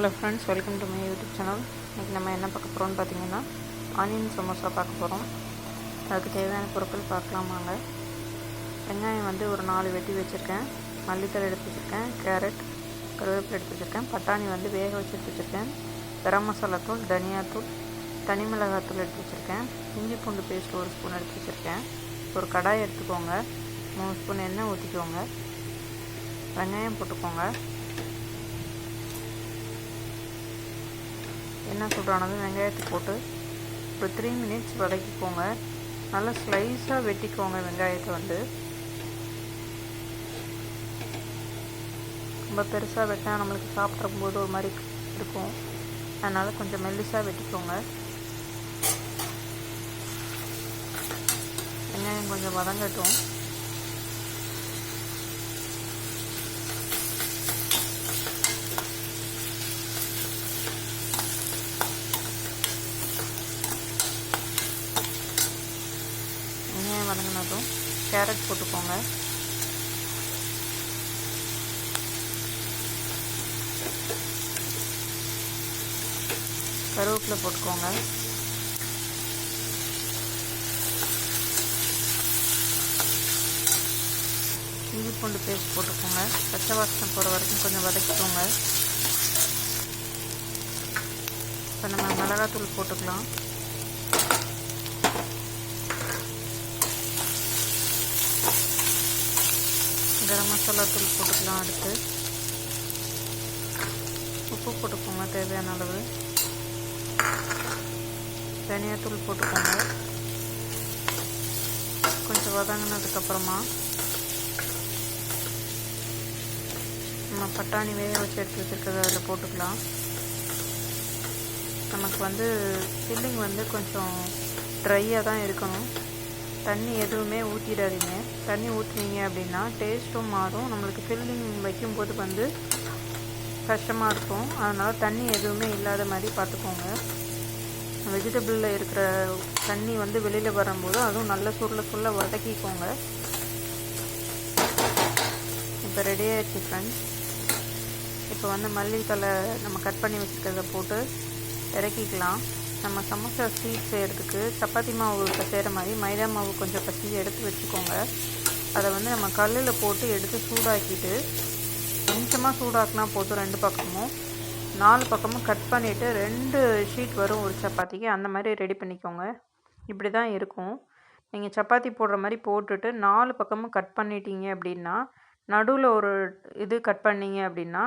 Hello friends welcome to my YouTube channel இன்றைக்கி நம்ம என்ன பார்க்க போகிறோம்னு பார்த்தீங்கன்னா ஆனியன் சமோசா பார்க்க போகிறோம் அதுக்கு தேவையான பொருட்கள் பார்க்கலாம் வாங்க. வெங்காயம் வந்து ஒரு நாலு வெட்டி வச்சுருக்கேன். மல்லித்தலை எடுத்து வச்சுருக்கேன். கேரட் கருவேப்பிலை எடுத்து வச்சுருக்கேன். பட்டாணி வந்து வேக வச்சு எடுத்து வச்சுருக்கேன். கரம் மசாலா தூள் தனியாத்தூள் தனி மிளகாத்தூள் எடுத்து வச்சுருக்கேன். இஞ்சி பூண்டு பேஸ்ட் ஒரு ஸ்பூன் எடுத்து வச்சுருக்கேன். ஒரு கடாய் எடுத்துக்கோங்க. மூணு ஸ்பூன் எண்ணெய் ஊற்றிக்கோங்க வெங்காயம் போட்டுக்கோங்க. என்ன சூடானது வெங்காயத்தை போட்டு ஒரு த்ரீ மினிட்ஸ் வதக்கிக்கோங்க. நல்லா ஸ்லைஸாக வெட்டிக்கோங்க வெங்காயத்தை வந்து. ரொம்ப பெருசாக வெட்டினா நம்மளுக்கு சாப்பிட்றம்போது போது ஒரு மாதிரி இருக்கும். அதனால் கொஞ்சம் மெல்லிஸாக வெட்டிக்கோங்க. வெங்காயம் கொஞ்சம் வதங்கட்டும். வதங்கினதும் கேரட் போட்டுக்கோங்க. கருவேப்பிலை போட்டுக்கோங்க. இஞ்சி பூண்டு பேஸ்ட் போட்டுக்கோங்க. பச்சை வாசனை போகிற வரைக்கும் கொஞ்சம் வதக்கிக்கோங்க. இப்போ நம்ம மிளகாத்தூள் போட்டுக்கலாம். கரம் மசாலா தூள் போட்டுக்கலாம் அடுத்து. உப்பு போட்டுக்கோங்க தேவையான அளவு. தனியாத்தூள் போட்டுக்கோங்க. கொஞ்சம் வதங்கினதுக்கப்புறமா நம்ம பட்டாணி வேக வச்சு எடுத்து வச்சுருக்கிறத அதில் போட்டுக்கலாம். நமக்கு வந்து ஃபில்லிங் வந்து கொஞ்சம் ட்ரையாக தான் இருக்கணும். தண்ணி எதுவுமே ஊற்றிடாதீங்க தண்ணி ஊற்றுனீங்க அப்படின்னா டேஸ்ட்டும் மாறும். நம்மளுக்கு ஃபில்லிங் வைக்கும்போது வந்து கஷ்டமாக இருக்கும். அதனால் தண்ணி எதுவுமே இல்லாத மாதிரி பார்த்துக்கோங்க. வெஜிடபிளில் இருக்கிற தண்ணி வந்து வெளியில் வரும்போது அதுவும் நல்ல சுருள சுருள வதக்கிக்கோங்க. இப்போ ரெடி ஆயிடுச்சு ஃப்ரெண்ட்ஸ் இப்போ வந்து மல்லித்தலை நம்ம கட் பண்ணி வச்சுருக்கிறத போட்டு இறக்கிக்கலாம். நம்ம சமோசா ஸ்வீட் செய்கிறதுக்கு சப்பாத்தி மாவு செய்கிற மாதிரி மைதா மாவு கொஞ்சம் பசி எடுத்து வச்சுக்கோங்க. அதை வந்து நம்ம கல்லில் போட்டு எடுத்து சூடாக்கிட்டு கொஞ்சமாக சூடாக்கினா போதும் ரெண்டு பக்கமும். நாலு பக்கமும் கட் பண்ணிவிட்டு ரெண்டு ஷீட் வரும் ஒரு சப்பாத்திக்கு. அந்த மாதிரி ரெடி பண்ணிக்கோங்க. இப்படி தான் இருக்கும். நீங்கள் சப்பாத்தி போடுற மாதிரி போட்டுட்டு நாலு பக்கமும் கட் பண்ணிட்டீங்க அப்படின்னா நடுவில் ஒரு இது கட் பண்ணிங்க அப்படின்னா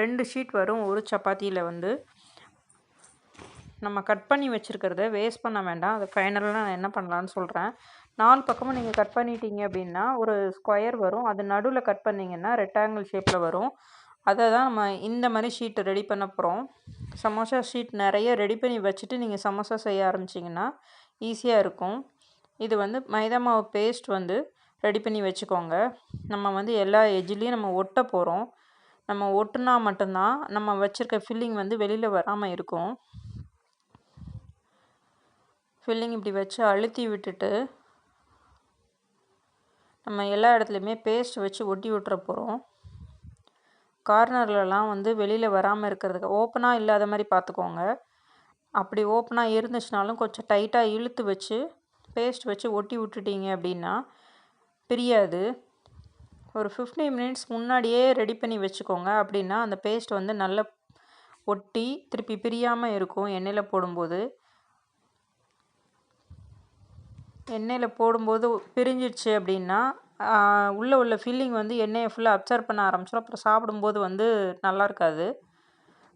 ரெண்டு ஷீட் வரும் ஒரு சப்பாத்தியில் வந்து. நம்ம கட் பண்ணி வச்சுருக்கிறத வேஸ்ட் பண்ண வேண்டாம். அதை ஃபைனலாக நான் என்ன பண்ணலான்னு சொல்கிறேன் நாலு பக்கமும் நீங்கள் கட் பண்ணிட்டீங்க அப்படின்னா ஒரு ஸ்கொயர் வரும். அது நடுவில் கட் பண்ணிங்கன்னா ரெக்டாங்கிள் ஷேப்பில் வரும். அதை தான் நம்ம இந்த மாதிரி ஷீட் ரெடி பண்ண போகிறோம் சமோசா ஷீட் நிறைய ரெடி பண்ணி வச்சுட்டு நீங்கள் சமோசா செய்ய ஆரம்பிச்சிங்கன்னா ஈஸியாக இருக்கும். இது வந்து மைதா மாவு பேஸ்ட் வந்து ரெடி பண்ணி வச்சுக்கோங்க. நம்ம வந்து எல்லா எஜ்ஜிலையும் நம்ம ஒட்ட போகிறோம் நம்ம ஒட்டுனா மட்டும்தான் நம்ம வச்சுருக்க ஃபில்லிங் வந்து வெளியில் வராமல் இருக்கும். ஃபில்லிங் இப்படி வச்சு அழுத்தி விட்டுட்டு நம்ம எல்லா இடத்துலையுமே பேஸ்ட் வச்சு ஒட்டி விட்டுற போகிறோம் கார்னர்லலாம் வந்து வெளியில் வராமல் இருக்கிறதுக்கு ஓப்பனாக இல்லாத மாதிரி பார்த்துக்கோங்க. அப்படி ஓப்பனாக இருந்துச்சுனாலும் கொஞ்சம் டைட்டாக இழுத்து வச்சு பேஸ்ட் வச்சு ஒட்டி விட்டுட்டீங்க அப்படின்னா பிரியாது. ஒரு ஃபிஃப்டி மினிட்ஸ் முன்னாடியே ரெடி பண்ணி வச்சுக்கோங்க. அப்படின்னா அந்த பேஸ்ட் வந்து நல்லா ஒட்டி திருப்பி பிரியாமல் இருக்கும் எண்ணெயில் போடும்போது. எண்ணெயில் போடும்போது பிரிஞ்சிடுச்சு அப்படின்னா உள்ளே உள்ள ஃபில்லிங் வந்து எண்ணெயை ஃபுல்லாக அப்சர்வ் பண்ண ஆரம்பிச்சிடும் அப்புறம் சாப்பிடும்போது வந்து நல்லா இருக்காது.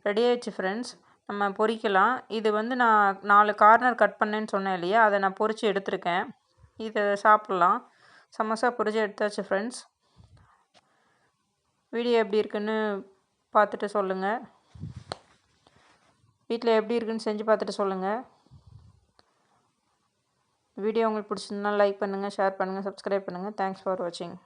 ரெடி ஆயிடுச்சு ஃப்ரெண்ட்ஸ் நம்ம பொரிக்கலாம் இது வந்து நான் நாலு கார்னர் கட் பண்ணேன்னு சொன்னேன் இல்லையா? அதை நான் பொரித்து எடுத்திருக்கேன். இதை சாப்பிட்லாம். சமோசா பொரிச்சு எடுத்தாச்சு ஃப்ரெண்ட்ஸ் வீடியோ எப்படி இருக்குன்னு பார்த்துட்டு சொல்லுங்கள் வீட்டில் எப்படி இருக்குன்னு செஞ்சு பார்த்துட்டு சொல்லுங்கள் வீடியோ உங்களுக்கு பிடிச்சிருந்தா லைக் பண்ணுங்கள் ஷேர் பண்ணுங்கள் சப்ஸ்கிரைப் பண்ணுங்கள் தேங்க்ஸ் ஃபார் வாட்சிங்